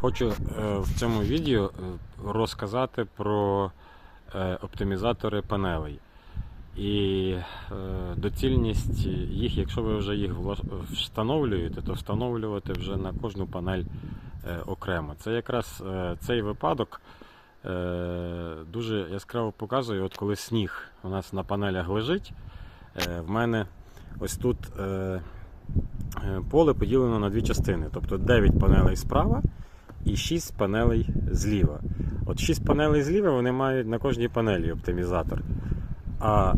Хочу е, в цьому відео е, розказати про е, оптимізатори панелей. І доцільність їх, якщо ви вже їх встановлюєте, то встановлювати вже на кожну панель окремо. Це якраз цей випадок дуже яскраво показує, от коли сніг у нас на панелях лежить. В мене ось тут поле поділено на дві частини, тобто 9 панелей справа і 6 панелей зліва. От 6 панелей зліва вони мають на кожній панелі оптимізатор. А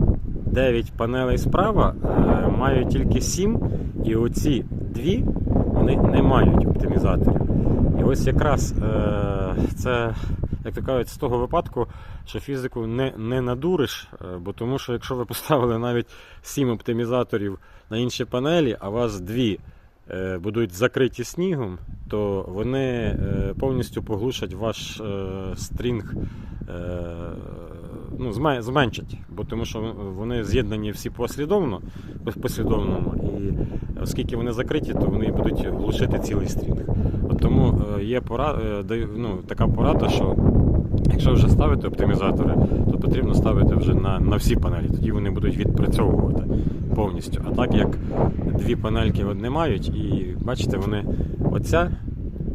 9 панелей справа е, мають тільки 7, і оці дві вони не мають оптимізаторів. І ось якраз е, це, як то кажуть, з того випадку, що фізику не, не надуриш, е, бо тому що якщо ви поставили навіть 7 оптимізаторів на інші панелі, а у вас дві будуть закриті снігом, то вони е, повністю поглушать ваш е, стрінг, е, ну, зменшать, бо тому що вони з'єднані всі послідовно, послідовному, і оскільки вони закриті, то вони будуть глушити цілий стрінг. От тому е, є пора, е, ну, така порада, що якщо вже ставити оптимізатори, то потрібно ставити вже на, на всі панелі, тоді вони будуть відпрацьовувати повністю. А так як дві панельки не мають, і бачите, вони оця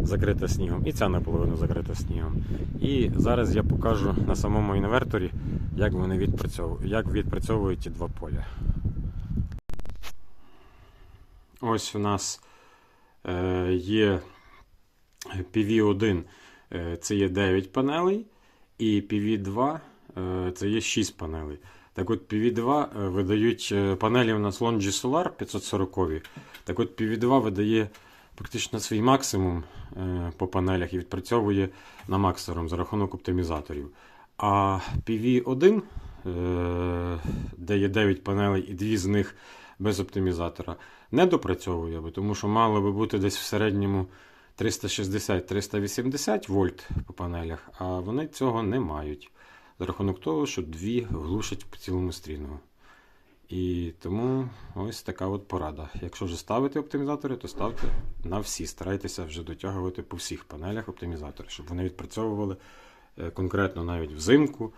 закрита снігом, і ця наполовину закрита снігом. І зараз я покажу на самому інверторі, як вони відпрацьовують, як відпрацьовують ті два поля. Ось у нас е, є PV1, е, це є 9 панелей, і PV2 е, це є 6 панелей. Так от PV2 е, видають е, панелі у нас Longi Solar 540. Так от PV2 видає практично свій максимум е, по панелях і відпрацьовує на максимум за рахунок оптимізаторів. А PV1, е, де є 9 панелей і 2 з них без оптимізатора, не допрацьовує, тому що мало би бути десь в середньому 360-380 вольт по панелях, а вони цього не мають. За рахунок того, що дві глушать по цілому стрінгу. І тому ось така от порада. Якщо вже ставити оптимізатори, то ставте на всі. Старайтеся вже дотягувати по всіх панелях оптимізатори, щоб вони відпрацьовували е, конкретно навіть взимку.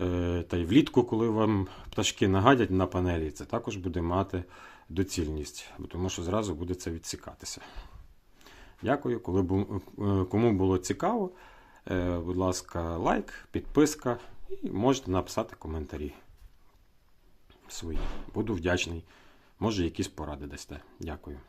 е, Та й влітку, коли вам пташки нагадять на панелі, це також буде мати доцільність, тому що зразу буде це відсікатися. Дякую. Коли е, кому було цікаво, будь ласка, лайк, підписка і можете написати коментарі свої. Буду вдячний. Може, якісь поради дасте. Дякую.